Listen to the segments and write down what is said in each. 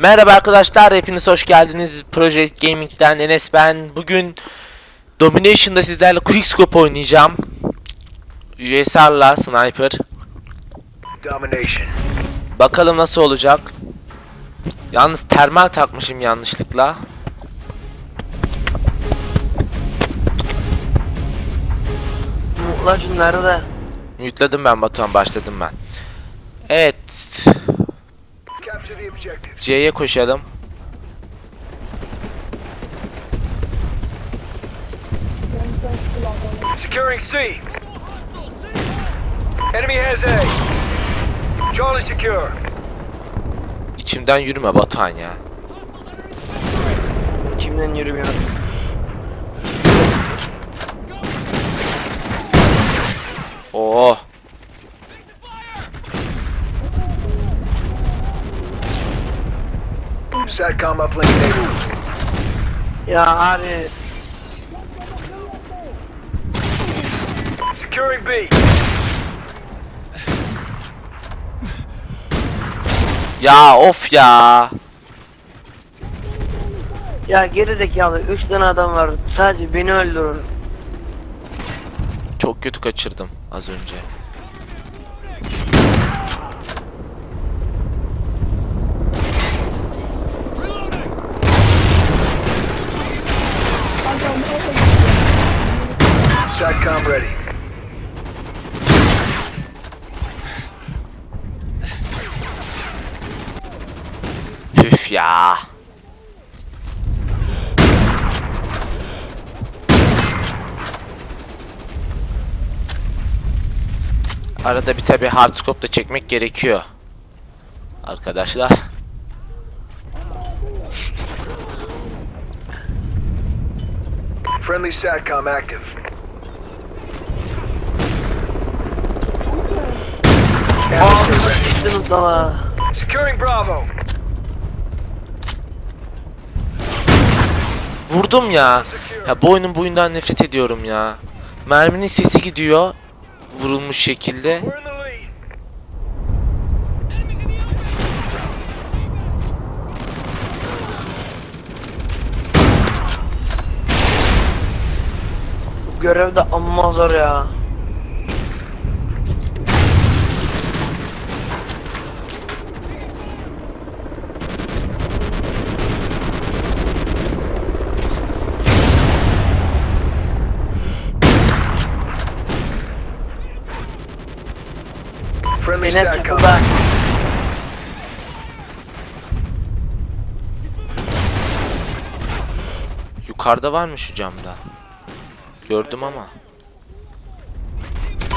Merhaba arkadaşlar, hepiniz hoş geldiniz. Project Gaming'den Enes ben. Bugün Domination'da sizlerle Quickscope oynayacağım. USR'la Sniper. Domination. Bakalım nasıl olacak. Yalnız termal takmışım yanlışlıkla. Mutla şunları da. Mute'ladım ben Batuhan, başladım ben. Evet. C'ye koşalım. Securing C. Enemy has A. Charlie secure. İçimden yürüme Batuhan ya. İçimden yürümüyor. Oo. SATCOM uplink enabled. Ya abi Securing B. Ya of ya. ya geri zekalı 3 tane adam var. Sadece beni öldürün. Çok kötü kaçırdım az önce. Ready. Püf ya. Arada bir tabi hardscope da çekmek gerekiyor. Arkadaşlar. Friendly SATCOM active. Sıçtınız dala. Securing Bravo. Vurdum ya. Ya bu oyunun boyundan nefret ediyorum ya. Merminin sesi gidiyor. Vurulmuş şekilde. Bu görev de amma zor ya. Beni hep SATCOM. kapıda. Yukarıda var mı şu camda? Gördüm ama.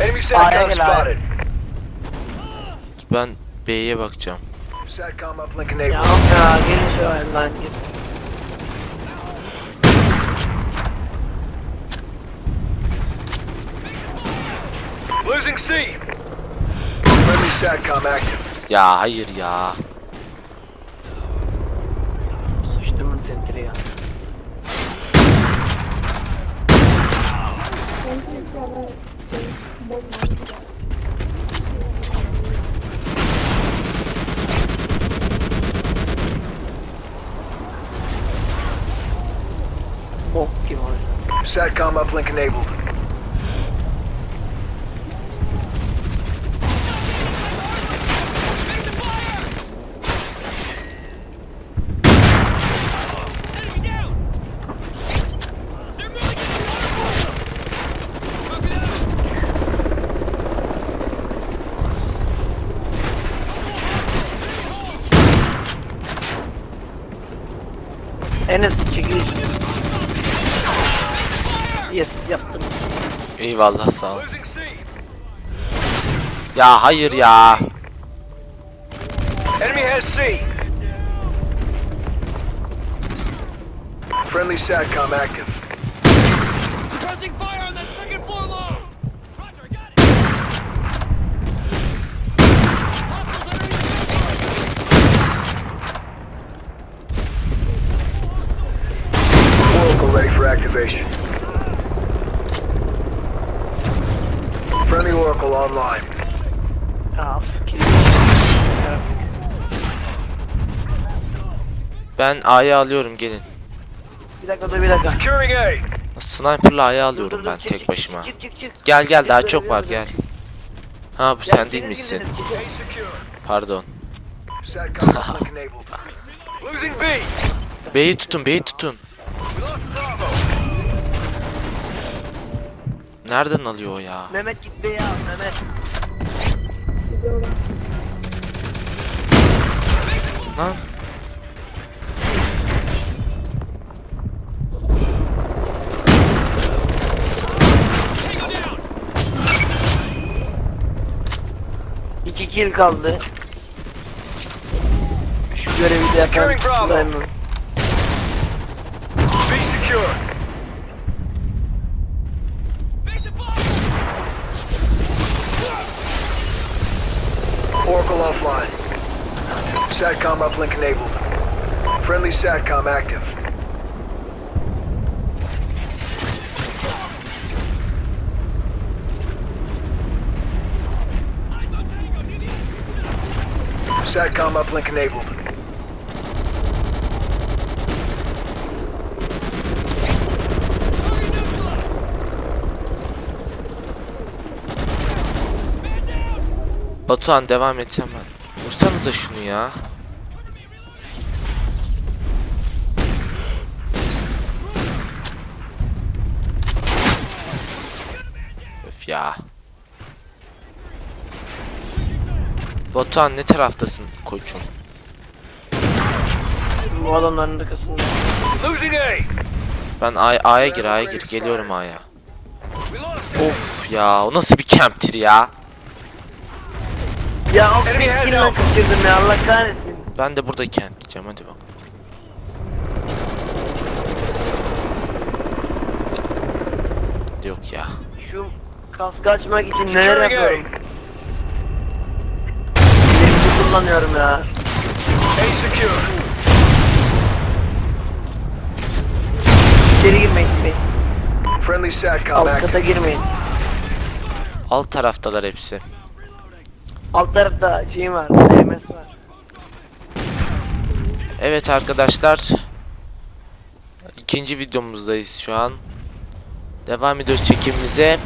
Enemy SATCOM spotted. Ben B'ye bakacağım. SATCOM uplink Ya enabled. ya gelin şu elden git. Losing C. Friendly SATCOM active. Ya hayır ya. Sıçtımın sentiri ya. Bok gibi oyun. SATCOM uplink enabled. Enes çekil. Yes yaptım. Eyvallah sağ ol. Ya hayır ya. Enemy has C. Friendly SATCOM active. Suppressing fire Ben A'yı alıyorum gelin. Bir dakika dur bir dakika. Securing A. Sniper'la A'yı alıyorum dur, dur, ben çık, tek başıma. Çık çık çık. Gel gel daha çok var gel. Ha bu Ya, sen. A secure. Pardon. B'yi tutun B'yi tutun. Nereden alıyor o ya? Mehmet git be ya Mehmet. Lan. İki kill kaldı. Şu görevi de yapan Securing Bravo. Süleyman. B secure. Base of fire! Oracle offline. SATCOM uplink enabled. Friendly SATCOM active. SATCOM uplink enabled. Batuhan devam edeceğim ben. Vursanıza şunu ya. Batuhan ne taraftasın koçum? Bu adamların arkasında. Losing A. Ben A- A'ya gir A'ya gir geliyorum A'ya. A. Of ya o nasıl bir camp'tir ya? Ya o bir kaçırdım ya Allah kahretsin. Ben de burada camp'leyeceğim hadi bak. Yok ya. Şu kaskı açmak için neler A. yapıyorum. Kullanıyorum ya. A secure. İçeri girmeyin bey. Friendly SATCOM Alt active. girmeyin. Alt taraftalar hepsi. Alt tarafta şeyim var. AMS var. Evet arkadaşlar. ikinci videomuzdayız şu an. Devam ediyoruz çekimimize.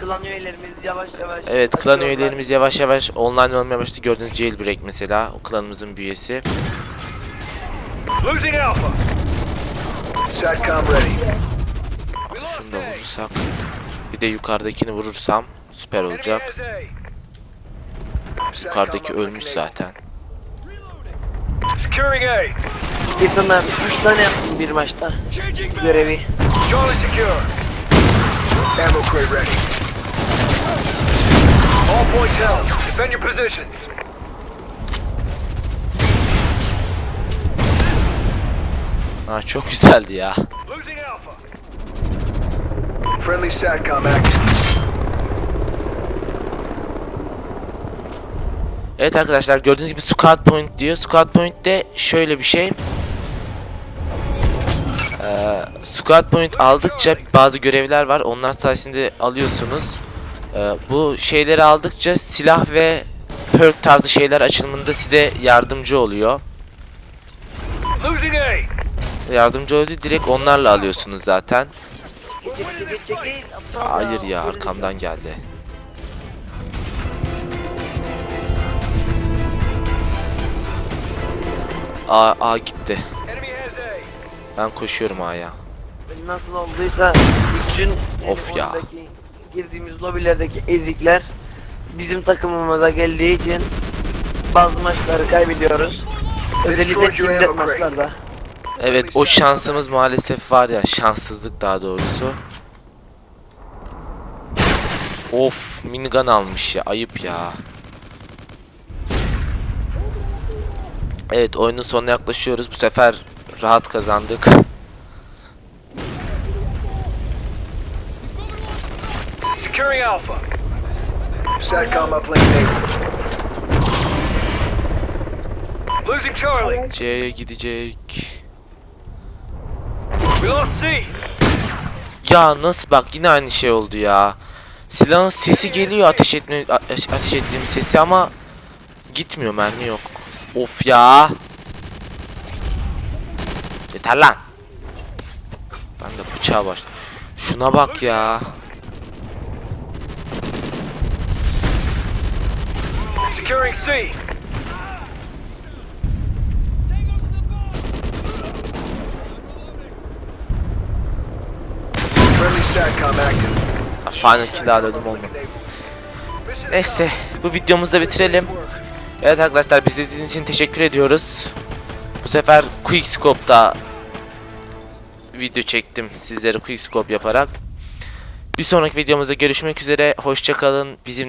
Klan üyelerimiz yavaş yavaş. Evet klan açıyorlar. üyelerimiz yavaş yavaş online olmaya başladı. Gördüğünüz Jailbreak mesela. O klanımızın bir üyesi. Losing Alpha. SATCOM ready. Şunu da vurursak. Bir de yukarıdakini vurursam süper olacak. Yukarıdaki ölmüş zaten. Securing A. Ben 3 tane yaptım bir maçta. Görevi. Charlie secure. Ammo crate ready. All points held. Defend your positions. Ha çok güzeldi ya. Losing Alpha. Friendly SATCOM active. Evet arkadaşlar gördüğünüz gibi squad point diyor. Squad point de şöyle bir şey. Ee, squad point aldıkça bazı görevler var. Onlar sayesinde alıyorsunuz. Ee, bu şeyleri aldıkça silah ve perk tarzı şeyler açılımında size yardımcı oluyor. Yardımcı oluyor direkt onlarla alıyorsunuz zaten. Hayır ya arkamdan geldi. A, A gitti. Ben koşuyorum A'ya. Nasıl olduysa bütün Of ya. Girdiğimiz lobilerdeki ezikler bizim takımımıza geldiği için bazı maçları kaybediyoruz. Özellikle şiddet maçlarda. Evet o şansımız maalesef var ya şanssızlık daha doğrusu. Of minigun almış ya ayıp ya. Evet oyunun sonuna yaklaşıyoruz bu sefer rahat kazandık. Securing Alpha. SATCOM uplink enabled. Losing Charlie. C'ye gidecek. We lost C. Ya nasıl bak yine aynı şey oldu ya. Silahın sesi geliyor ateş etme ateş ateş ettiğim sesi ama gitmiyor mermi yok. Of ya. Yeter lan. Ben de bıçağa baş. Şuna bak ya. Securing C. Final kill alıyordum olmadı. Neyse bu videomuzu da bitirelim. Evet arkadaşlar bizi izlediğiniz için teşekkür ediyoruz. Bu sefer Quickscope'da video çektim sizlere Quickscope yaparak. Bir sonraki videomuzda görüşmek üzere. Hoşçakalın. Bizim